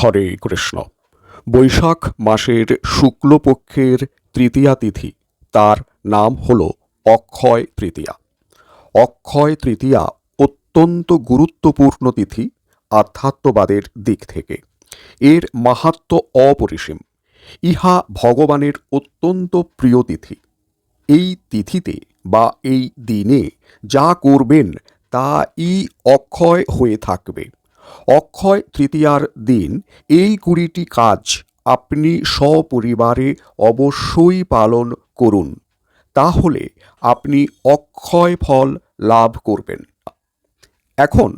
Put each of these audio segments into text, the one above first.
হরে কৃষ্ণ। বৈশাখ মাসের শুক্লপক্ষের তৃতীয়া তিথি, তার নাম হল অক্ষয় তৃতীয়া। অক্ষয় তৃতীয়া অত্যন্ত গুরুত্বপূর্ণ তিথি আধ্যাত্মবাদের দিক থেকে। এর মাহাত্ম অপরিসীম। ইহা ভগবানের অত্যন্ত প্রিয় তিথি। এই তিথিতে বা এই দিনে যা করবেন তা ই অক্ষয় হয়ে থাকবে। অক্ষয় তৃতীয়ার দিন এই কুড়িটি কাজ আপনি সপরিবারে অবশ্যই পালন করুন। তাহলে আপনি অক্ষয় ফল লাভ করবেন। এখন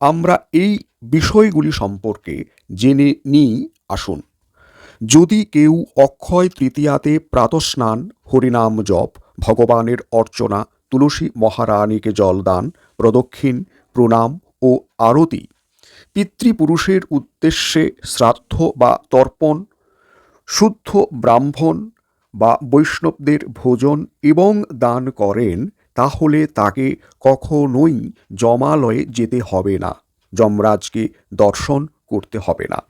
আমরা এই বিষয়গুলি সম্পর্কে জেনে নিই, আসুন। যদি কেউ অক্ষয় তৃতীয়াতে প্রাতস্নান, হরিনাম জপ, ভগবানের অর্চনা, তুলসী মহারানীকে জলদান প্রদক্ষিণ, প্রণাম ও আরতি পিতৃপুরুষের উদ্দেশ্যে শ্রাদ্ধ বা তর্পণ, শুদ্ধ ব্রাহ্মণ বা বৈষ্ণবদের ভোজন এবং দান করেন, তাহলে তাকে কখনোই জমালয়ে যেতে হবে না, যমরাজকে দর্শন করতে হবে না।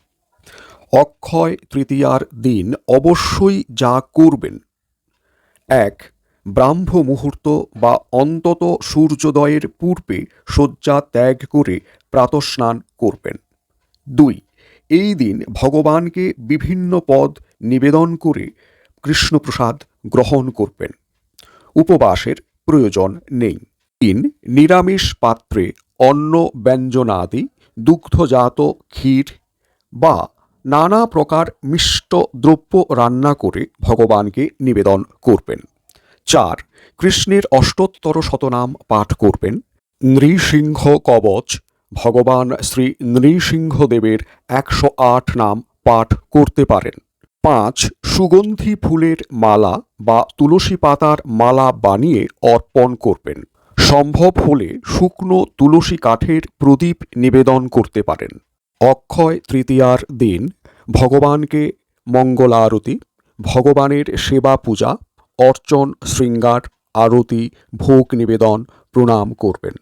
অক্ষয় তৃতীয়ার দিন অবশ্যই যা করবেন। এক ব্রাহ্ম মুহূর্ত বা অন্তত সূর্যোদয়ের পূর্বে শয্যা ত্যাগ করে প্রাতস্নান করবেন। দুই, এই দিন ভগবানকে বিভিন্ন পদ নিবেদন করে কৃষ্ণপ্রসাদ গ্রহণ করবেন। উপবাসের প্রয়োজন নেই। তিন, নিরামিষ পাত্রে অন্ন ব্যঞ্জনাদি দুগ্ধজাত ক্ষীর বা নানা প্রকার মিষ্ট দ্রব্য রান্না করে ভগবানকে নিবেদন করবেন। চার, কৃষ্ণের অষ্টোত্তর শতনাম পাঠ করবেন নৃসিংহ কবচ, ভগবান শ্রী নৃসিংহদেবের একশো আট নাম পাঠ করতে পারেন। পাঁচ, সুগন্ধি ফুলের মালা বা তুলসী পাতার মালা বানিয়ে অর্পণ করবেন। সম্ভব হলে শুকনো তুলসী কাঠের প্রদীপ নিবেদন করতে পারেন। অক্ষয় তৃতীয়ার দিন, ভগবানকে মঙ্গলারতি, ভগবানের সেবা পূজা অর্চন, শৃঙ্গার, আরতি, ভোগ নিবেদন, প্রণাম করবেন।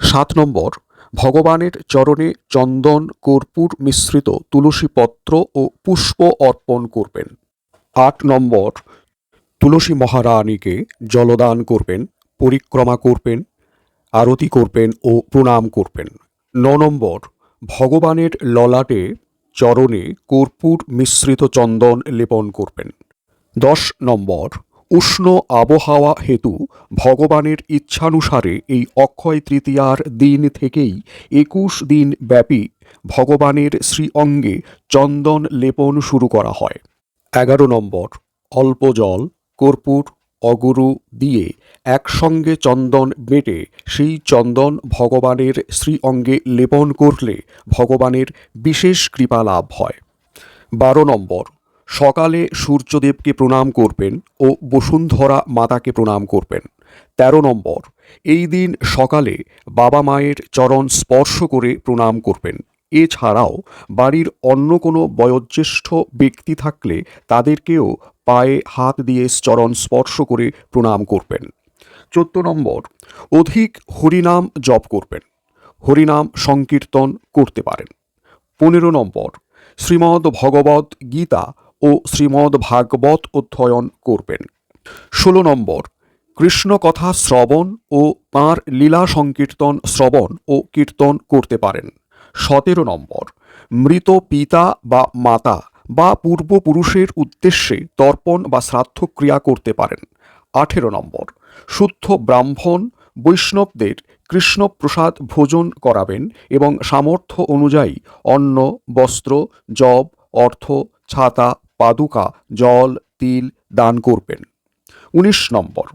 সাত নম্বর, ভগবানের চরণে চন্দন, কর্পূর মিশ্রিত তুলসী পত্র ও পুষ্প অর্পণ করবেন। আট নম্বর, তুলসী মহারানীকে জলদান করবেন, পরিক্রমা করবেন, আরতি করবেন ও প্রণাম করবেন। ন নম্বর, ভগবানের ললাটে চরণে কর্পূর মিশ্রিত চন্দন লেপন করবেন। দশ নম্বর, উষ্ণ আবহাওয়া হেতু ভগবানের ইচ্ছানুসারে এই অক্ষয় তৃতীয়ার দিন থেকেই একুশ দিন ব্যাপী ভগবানের শ্রী অঙ্গে চন্দন লেপন শুরু করা হয়। এগারো নম্বর, অল্প জল, কর্পূর, অগুরু দিয়ে একসঙ্গে চন্দন বেটে সেই চন্দন ভগবানের শ্রী অঙ্গে লেপন করলে ভগবানের বিশেষ কৃপা লাভ হয়। বারো নম্বর সকালে সূর্যদেবকে প্রণাম করবেন ও বসুন্ধরা মাতাকে প্রণাম করবেন। ১৩ নম্বর, এই দিন সকালে বাবা মায়ের চরণ স্পর্শ করে প্রণাম করবেন। এছাড়াও বাড়ির অন্য কোনো বয়োজ্যেষ্ঠ ব্যক্তি থাকলে তাদেরকেও পায়ে হাত দিয়ে চরণ স্পর্শ করে প্রণাম করবেন। চোদ্দ নম্বর, অধিক হরিনাম জপ করবেন। হরিনাম সংকীর্তন করতে পারেন। পনেরো নম্বর, শ্রীমদ্ ভগবত গীতা ও শ্রীমদ্ ভাগবত অধ্যয়ন করবেন। ষোলো নম্বর, কৃষ্ণ কথা শ্রবণ ও তাঁর লীলা সংকীর্তন শ্রবণ ও কীর্তন করতে পারেন। সতেরো নম্বর, মৃত পিতা বা মাতা বা পূর্বপুরুষের উদ্দেশ্যে তর্পণ বা শ্রাদ্ধ ক্রিয়া করতে পারেন। আঠেরো নম্বর, শুদ্ধ ব্রাহ্মণ বৈষ্ণবদের কৃষ্ণপ্রসাদ ভোজন করাবেন এবং সামর্থ্য অনুযায়ী অন্ন, বস্ত্র, জব, অর্থ, ছাতা পাদুকা, জল, তিল দান করবেন। উনিশ নম্বর,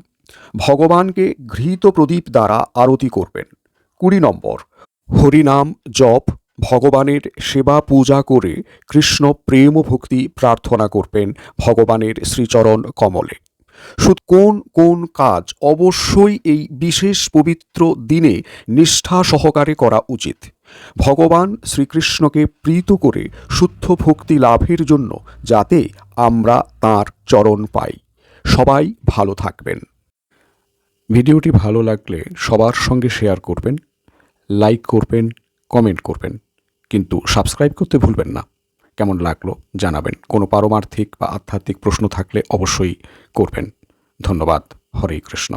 ভগবানকে ঘৃত প্রদীপ দ্বারা আরতি করবেন। কুড়ি নম্বর, হরিনাম জপ, ভগবানের সেবা পূজা করে কৃষ্ণ প্রেম ভক্তি প্রার্থনা করবেন ভগবানের শ্রীচরণ কমলে। শুধু কোন কোন কাজ অবশ্যই এই বিশেষ পবিত্র দিনে নিষ্ঠা সহকারে করা উচিত। ভগবান শ্রীকৃষ্ণকে প্রীত করে শুদ্ধ ভক্তি লাভের জন্য যাতে আমরা তার চরণ পাই। সবাই ভালো থাকবেন। ভিডিওটি ভালো লাগলে সবার সঙ্গে শেয়ার করবেন, লাইক করবেন, কমেন্ট করবেন। কিন্তু সাবস্ক্রাইব করতে ভুলবেন না। কেমন লাগল জানাবেন। কোনো পারমার্থিক বা আধ্যাত্মিক প্রশ্ন থাকলে অবশ্যই করবেন। ধন্যবাদ। হরে কৃষ্ণ।